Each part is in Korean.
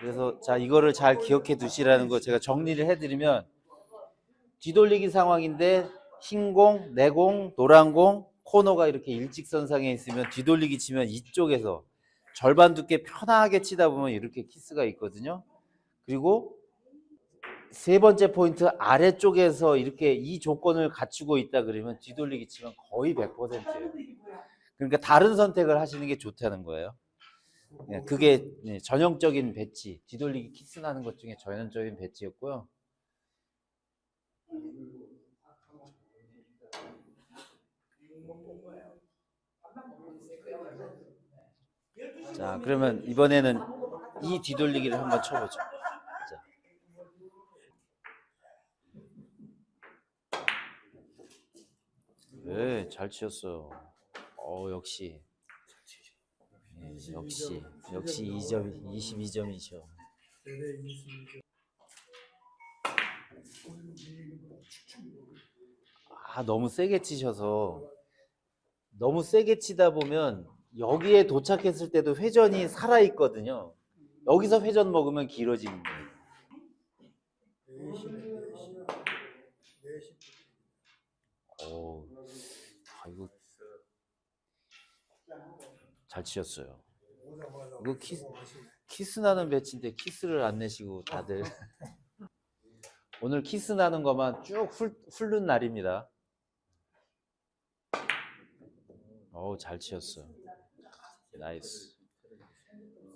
그래서 자 이거를 잘 기억해 두시라는 거 제가 정리를 해드리면 뒤돌리기 상황인데 흰공, 내공, 노란공, 코너가 이렇게 일직선상에 있으면 뒤돌리기 치면 이쪽에서 절반 두께 편하게 치다 보면 이렇게 키스가 있거든요. 그리고 세 번째 포인트 아래쪽에서 이렇게 이 조건을 갖추고 있다 그러면 뒤돌리기 치면 거의 100%예요. 그러니까 다른 선택을 하시는 게 좋다는 거예요. 예, 그게 예, 전형적인 배치, 뒤돌리기 키스 나는 것 중에 전형적인 배치였고요. 자, 그러면 이번에는 이 뒤돌리기를 한번 쳐보죠. 자. 네, 잘 치셨어요. 어, 역시. 예, 역시, 역시 2점, 22점이죠. 아, 너무 세게 치셔서 너무 세게 치다 보면 여기에 도착했을 때도 회전이 살아 있거든요. 여기서 회전 먹으면 길어지는 거예요. 오, 아, 이거 잘 치셨어요. 이거 키스, 키스 나는 배치인데 키스를 안 내시고 다들 오늘 키스 나는 것만 쭉 훑, 훑는 날입니다. 어우 잘 치셨어. 나이스.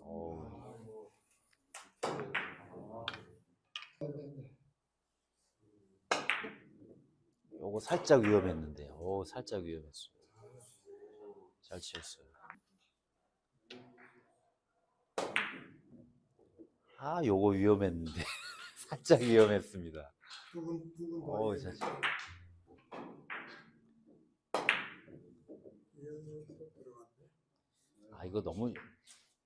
어우. 요거 살짝 위험했는데. 오 살짝 위험했어. 잘 치셨어요. 아 요거 위험했는데. 살짝 위험했습니다. 두분 두분 어우 잘 치. 아 이거 너무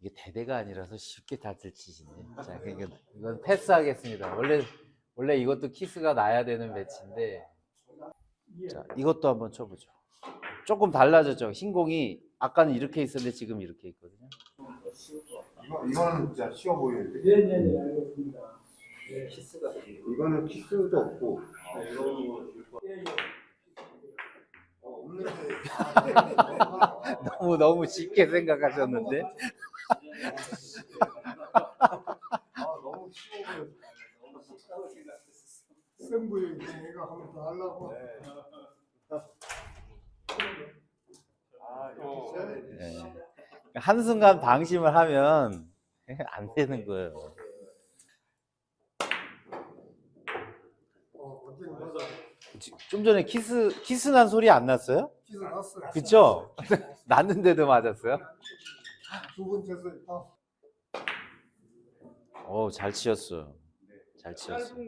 이게 대대가 아니라서 쉽게 다들 치시네. 자, 그러니까 이건 패스하겠습니다. 원래 원래 이것도 키스가 나야 되는 매치인데. 자, 이것도 한번 쳐보죠. 조금 달라졌죠. 흰공이 아까는 이렇게 있었는데 지금 이렇게 있거든요. 이거 이거는 진짜 쉬워 보이는데. 네네네 알겠습니다. 네. 이거는 키스도 없고. 너무 너무 쉽게 생각하셨는데. 아 너무 쉬워 보여. 승부에 내가 한번 더 하려고. 아 이렇게 쳐야 돼. 예. 한순간 방심을 하면 안 되는 거예요. 어좀 전에 키스 키스 난 소리 안 났어요? 키스 났어. 그쵸? 났는데도 맞았어요? 두 번째서 아, 어, 잘 치셨어요. 잘 치셨어요.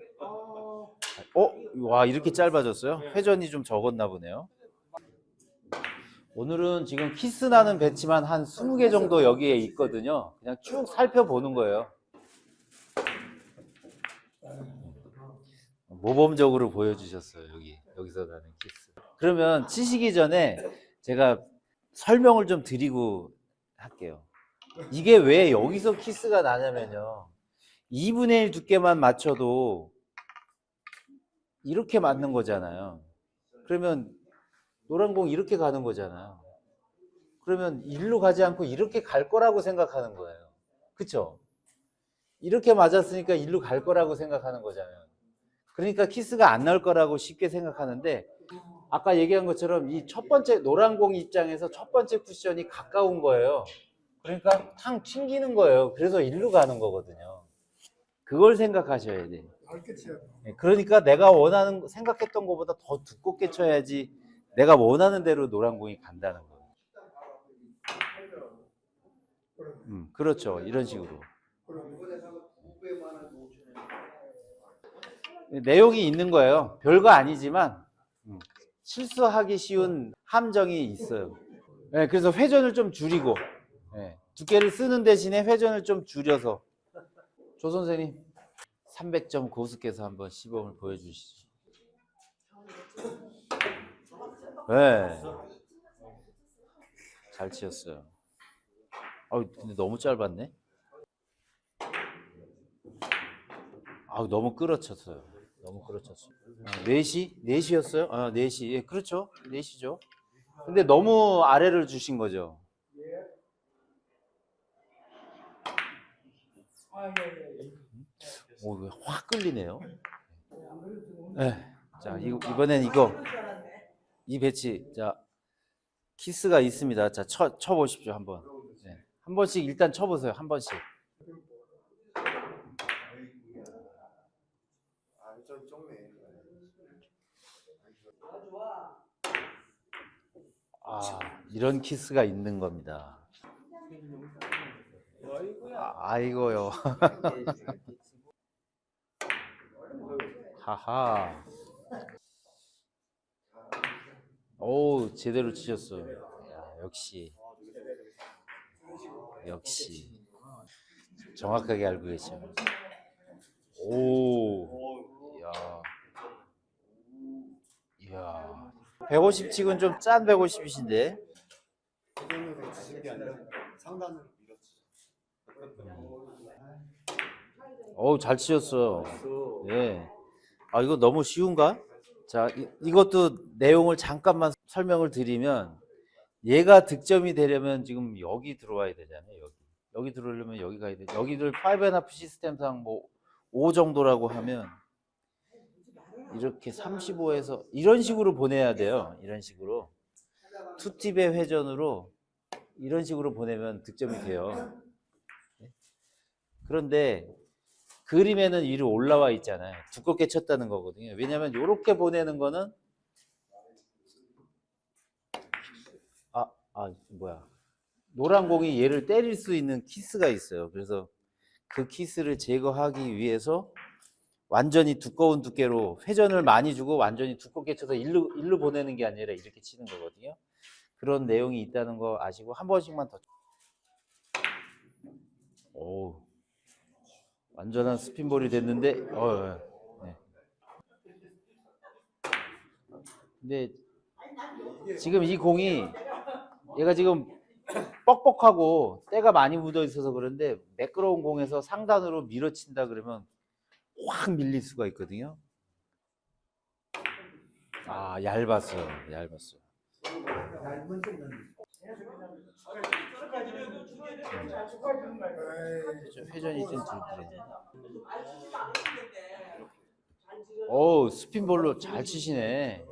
어, 와 이렇게 짧아졌어요? 회전이 좀 적었나 보네요. 오늘은 지금 키스 나는 배치만 한 20개 정도 여기에 있거든요. 그냥 쭉 살펴보는 거예요. 모범적으로 보여주셨어요. 여기 여기서 나는 키스. 그러면 치시기 전에 제가 설명을 좀 드리고 할게요. 이게 왜 여기서 키스가 나냐면요. 2분의 1 두께만 맞춰도 이렇게 맞는 거잖아요. 그러면 노란 공 이렇게 가는 거잖아요. 그러면 일로 가지 않고 이렇게 갈 거라고 생각하는 거예요. 그쵸? 이렇게 맞았으니까 일로 갈 거라고 생각하는 거잖아요. 그러니까 키스가 안 나올 거라고 쉽게 생각하는데 아까 얘기한 것처럼 이 첫 번째 노란 공 입장에서 첫 번째 쿠션이 가까운 거예요. 그러니까 탕 튕기는 거예요. 그래서 일로 가는 거거든요. 그걸 생각하셔야 돼요. 돼. 예, 그러니까 내가 원하는 생각했던 것보다 더 두껍게 쳐야지 내가 원하는 대로 노란 공이 간다는 거예요. 음, 그렇죠. 이런 식으로. 내용이 있는 거예요. 별거 아니지만 음, 실수하기 쉬운 함정이 있어요. 예, 그래서 회전을 좀 줄이고 예, 두께를 쓰는 대신에 회전을 좀 줄여서 조 선생님 300점 고수께서 한번 시범을 보여주시죠. 네. 잘 치셨어요. 아 근데 너무 짧았네. 아 너무 끌어쳤어요. 너무 끌어쳤어요. 아, 4시? 4시였어요? 아, 4시. 예, 그렇죠. 4시죠. 근데 너무 아래를 주신 거죠. 오, 확 끌리네요. 네. 자, 이, 이번엔 이거. 이 배치. 자, 키스가 있습니다. 자, 쳐, 쳐보십시오, 한번. 네. 한 번씩 일단 쳐보세요, 한 번씩. 아, 이런 키스가 있는 겁니다. 아, 아이고요. 하하. 오, 제대로 치셨어. 야, 역시. 역시. 정확하게 알고 계셔. 오. 야. 이야. 150 치곤 좀 짠 150이신데. 회전으로 치신 게 아니라 상단으로 밀었지. 어우, 잘 치셨어. 예. 아, 이거 너무 쉬운가? 자, 이, 이것도 내용을 잠깐만 설명을 드리면 얘가 득점이 되려면 지금 여기 들어와야 되잖아요, 여기. 여기 들어오려면 여기 가야 돼. 여기를 5&1 시스템상 뭐 5 정도라고 하면 이렇게 35에서 이런 식으로 보내야 돼요. 이런 식으로. 투팁의 회전으로 이런 식으로 보내면 득점이 돼요. 네? 그런데 그림에는 위로 올라와 있잖아요. 두껍게 쳤다는 거거든요. 왜냐하면 이렇게 보내는 거는 아, 아 뭐야 노란 공이 얘를 때릴 수 있는 키스가 있어요. 그래서 그 키스를 제거하기 위해서 완전히 두꺼운 두께로 회전을 많이 주고 완전히 두껍게 쳐서 일로 일로 보내는 게 아니라 이렇게 치는 거거든요. 그런 내용이 있다는 거 아시고 한 번씩만 더. 오. 완전한 스핀볼이 됐는데, 어, 네. 근데 지금 이 공이 얘가 지금 뻑뻑하고 때가 많이 묻어 있어서 그런데 매끄러운 공에서 상단으로 밀어친다 그러면 확 밀릴 수가 있거든요. 아, 얇았어요. 얇았어요. 좀 회전이 좀 들더래. 오, 스핀볼로 잘 치시네.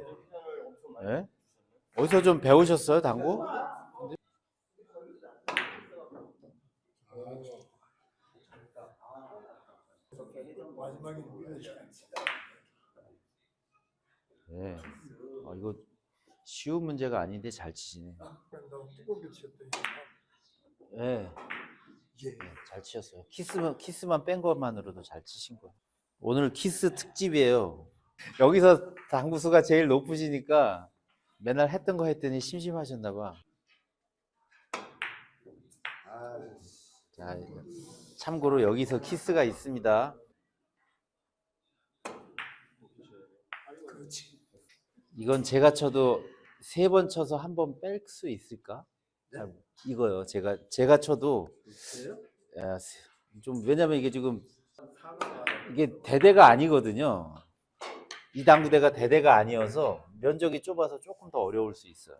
예? 어디서 좀 배우셨어요, 당구? 마지막에. 네. 아, 이거 쉬운 문제가 아닌데 잘 치시네. 그냥 너무 뜨겁게 치었더니. 예. 예. 네, 잘 치셨어요. 키스만 키스만 뺀 것만으로도 잘 치신 거예요. 오늘 키스 특집이에요. 여기서 당구수가 제일 높으시니까 맨날 했던 거 했더니 심심하셨나 봐. 아, 자, 참고로 여기서 키스가 있습니다. 이건 제가 쳐도 세 번 쳐서 한 번 뺄 수 있을까? 잘 모- 이거요. 제가 제가 쳐도 야, 세- 좀 왜냐면 이게 지금 이게 대대가 아니거든요. 이 당구대가 대대가 아니어서 면적이 좁아서 조금 더 어려울 수 있어요.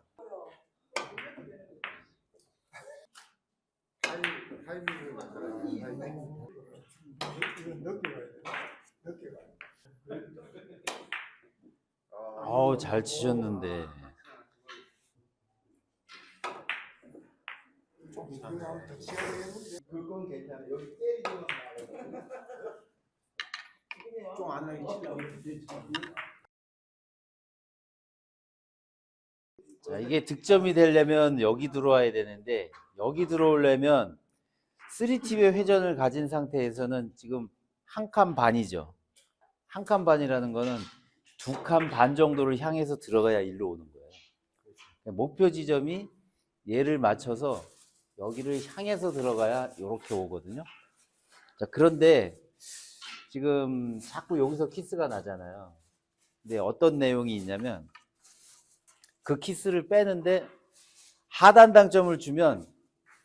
아, 아우 잘 치셨는데. 그건 괜찮아. 여기 때리기만 말고. 좀안 나게 치려고. 자, 이게 득점이 되려면 여기 들어와야 되는데 여기 들어오려면 3팁의 회전을 가진 상태에서는 지금 한 칸 반이죠. 한 칸 반이라는 거는 두 칸 반 정도를 향해서 들어가야 일로 오는 거예요. 목표 지점이 얘를 맞춰서 여기를 향해서 들어가야 이렇게 오거든요. 자, 그런데 지금 자꾸 여기서 키스가 나잖아요. 근데 어떤 내용이 있냐면 그 키스를 빼는데 하단 당점을 주면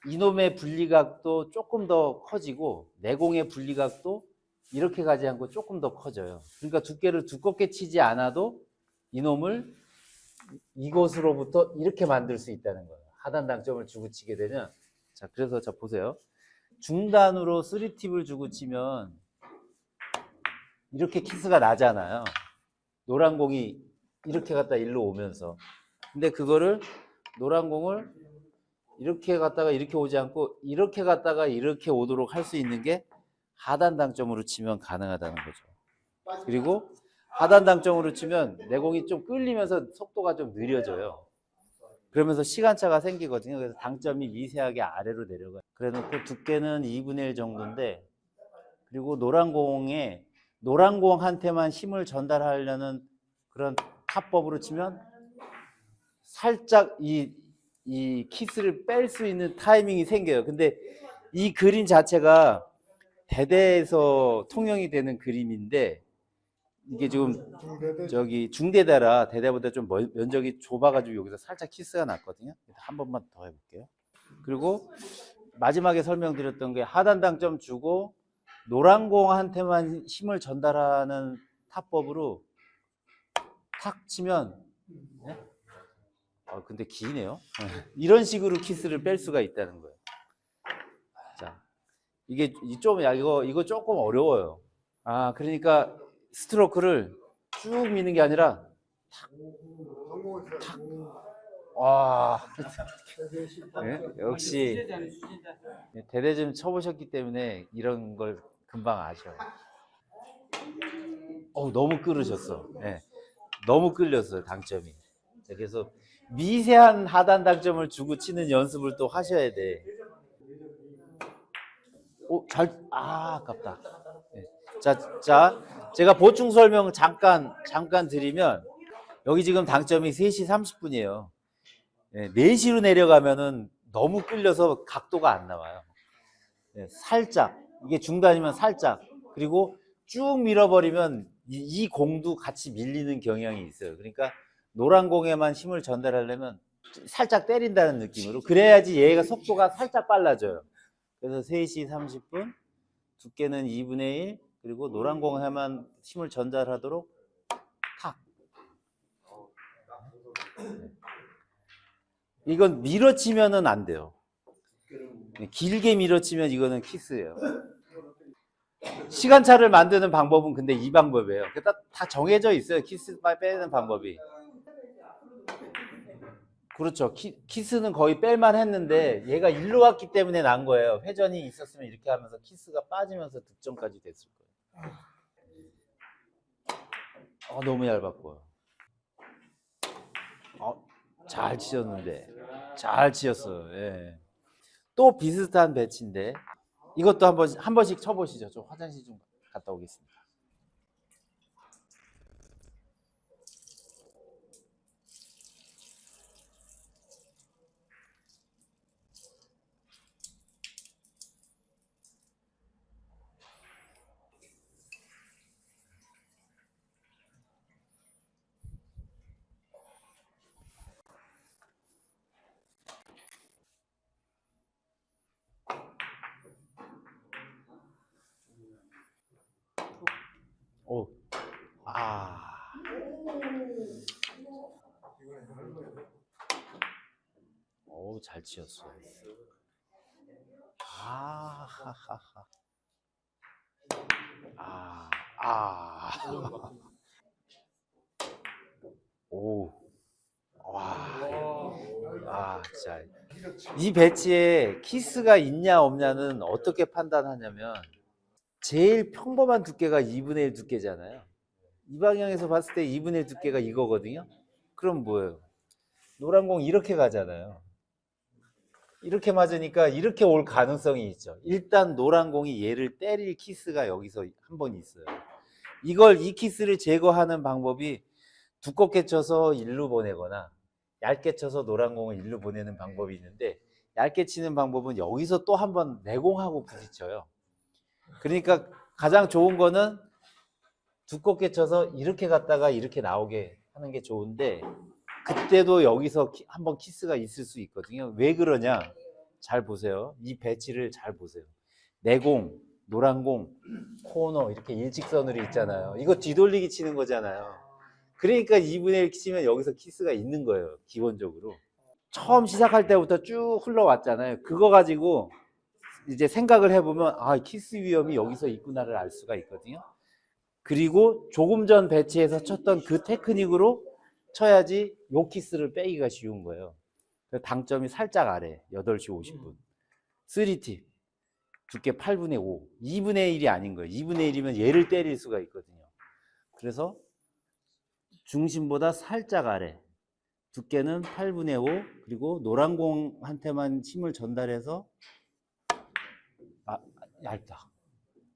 이놈의 분리각도 조금 더 커지고 내공의 분리각도 이렇게 가지 않고 조금 더 커져요. 그러니까 두께를 두껍게 치지 않아도 이놈을 이곳으로부터 이렇게 만들 수 있다는 거예요. 하단 당점을 주고 치게 되면 자 그래서 자 보세요. 중단으로 3팁을 주고 치면 이렇게 키스가 나잖아요. 노란 공이 이렇게 갔다 일로 오면서 근데 그거를 노란 공을 이렇게 갔다가 이렇게 오지 않고 이렇게 갔다가 이렇게 오도록 할 수 있는 게 하단 당점으로 치면 가능하다는 거죠. 그리고 하단 당점으로 치면 내공이 좀 끌리면서 속도가 좀 느려져요. 그러면서 시간차가 생기거든요. 그래서 당점이 미세하게 아래로 내려가요. 그래놓고 두께는 2분의 1 정도인데 그리고 노란 공에 노란 공한테만 힘을 전달하려는 그런 타법으로 치면 살짝 이, 이 키스를 뺄 수 있는 타이밍이 생겨요. 근데 이 그림 자체가 대대에서 통용이 되는 그림인데 이게 지금 중대대 저기 중대대라 대대보다 좀 멀- 면적이 좁아가지고 여기서 살짝 키스가 났거든요. 한 번만 더 해볼게요. 그리고 마지막에 설명드렸던 게 하단 당점 주고 노란 공한테만 힘을 전달하는 타법으로 탁 치면 네? 아 근데 기네요. 이런 식으로 키스를 뺄 수가 있다는 거예요. 자 이게 이좀야 이거 이거 조금 어려워요. 아 그러니까 스트로크를 쭉 미는 게 아니라 성공했어요. 와 대대 실패. 네? 역시 대대 좀 쳐보셨기 때문에 이런 걸 금방 아셔. 어 너무 끌으셨어. 네. 너무 끌렸어요 당점이. 자, 그래서 미세한 하단 당점을 주고 치는 연습을 또 하셔야 돼. 오, 잘, 아, 아깝다. 네. 자, 자, 제가 보충 설명 잠깐, 잠깐 드리면, 여기 지금 당점이 3시 30분이에요. 네, 4시로 내려가면은 너무 끌려서 각도가 안 나와요. 네, 살짝, 이게 중단이면 살짝, 그리고 쭉 밀어버리면 이, 이 공도 같이 밀리는 경향이 있어요. 그러니까 노란 공에만 힘을 전달하려면 살짝 때린다는 느낌으로 그래야지 얘가 속도가 살짝 빨라져요. 그래서 3시 30분, 두께는 2분의 1, 그리고 노란 공에만 힘을 전달하도록 탁. 네. 이건 밀어치면은 안 돼요. 길게 밀어치면 이거는 키스예요. 시간차를 만드는 방법은 근데 이 방법이에요. 다, 다 정해져 있어요. 키스 빼는 방법이. 그렇죠. 키, 키스는 거의 뺄만 했는데 얘가 일로 왔기 때문에 난 거예요. 회전이 있었으면 이렇게 하면서 키스가 빠지면서 득점까지 됐을 거예요. 어, 너무 얇았고요. 어, 잘 치셨는데. 잘 치셨어요. 예. 또 비슷한 배치인데 이것도 한 번, 한 번씩 쳐보시죠. 좀 화장실 좀 갔다 오겠습니다. 오, 아, 오, 잘 치셨어. 아, 하하하. 아, 아. 오, 와, 아, 진짜. 이 배치에 키스가 있냐 없냐는 어떻게 판단하냐면 제일 평범한 두께가 2분의 1 두께잖아요. 이 방향에서 봤을 때 2분의 1 두께가 이거거든요. 그럼 뭐예요? 노란 공 이렇게 가잖아요. 이렇게 맞으니까 이렇게 올 가능성이 있죠. 일단 노란 공이 얘를 때릴 키스가 여기서 한 번 있어요. 이걸 이 키스를 제거하는 방법이 두껍게 쳐서 일로 보내거나 얇게 쳐서 노란 공을 일로 보내는 방법이 있는데 얇게 치는 방법은 여기서 또 한 번 내공하고 부딪혀요. 그러니까 가장 좋은 거는 두껍게 쳐서 이렇게 갔다가 이렇게 나오게 하는 게 좋은데 그때도 여기서 키- 한번 키스가 있을 수 있거든요. 왜 그러냐? 잘 보세요. 이 배치를 잘 보세요. 내공, 노란공, 코너 이렇게 일직선으로 있잖아요. 이거 뒤돌리기 치는 거잖아요. 그러니까 2분의 1 치면 여기서 키스가 있는 거예요. 기본적으로. 처음 시작할 때부터 쭉 흘러왔잖아요. 그거 가지고 이제 생각을 해보면 아 키스 위험이 여기서 있구나를 알 수가 있거든요. 그리고 조금 전 배치해서 쳤던 그 테크닉으로 쳐야지 요 키스를 빼기가 쉬운 거예요. 당점이 살짝 아래 8시 50분. 3팁 두께 8분의 5. 2분의 1이 아닌 거예요. 2분의 1이면 얘를 때릴 수가 있거든요. 그래서 중심보다 살짝 아래. 두께는 8분의 5. 그리고 노란 공한테만 힘을 전달해서 아, 얇다.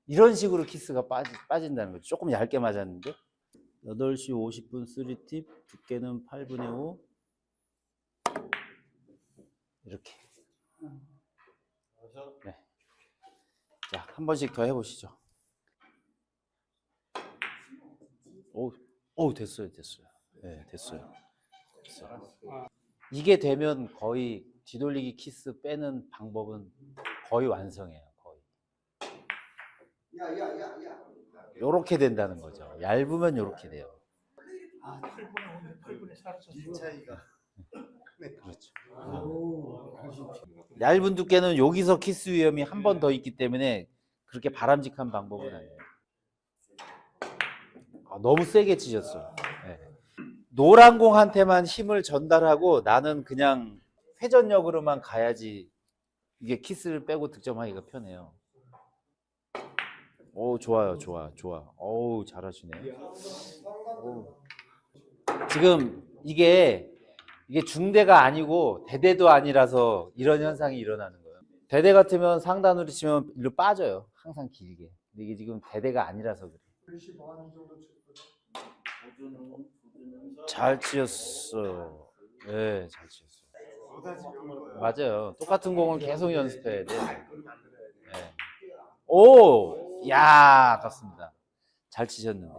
이런 식으로 키스가 빠지, 빠진다는 거죠. 조금 얇게 맞았는데. 8시 50분 3팁, 두께는 8분의 5. 이렇게. 네. 자, 한 번씩 더 해보시죠. 오, 오, 됐어요, 됐어요. 네, 됐어요. 됐어요. 이게 되면 거의 뒤돌리기 키스 빼는 방법은 거의 완성해요. 요렇게 된다는 거죠. 얇으면 요렇게 돼요. 아 8분의 5면 8분의 4를 이 차이가 그렇죠. 오. 얇은 두께는 여기서 키스 위험이 한 번 더 있기 때문에 그렇게 바람직한 방법은 아니에요. 아, 너무 세게 치셨어요. 네. 노란 공한테만 힘을 전달하고 나는 그냥 회전력으로만 가야지 이게 키스를 빼고 득점하기가 편해요. 오 좋아요, 좋아, 좋아. 어우 잘하시네. 어우. 지금 이게 이게 중대가 아니고 대대도 아니라서 이런 현상이 일어나는 거예요. 대대 같으면 상단으로 치면 일로 빠져요. 항상 길게. 근데 이게 지금 대대가 아니라서 그래. 10시 반 정도 쳤거든. 잘 치셨어. 네, 잘 치셨어. 보다지 거예요. 맞아요. 똑같은 공을 계속 연습해야 돼. 네. 오, 야, 아깝습니다. 잘 치셨는데.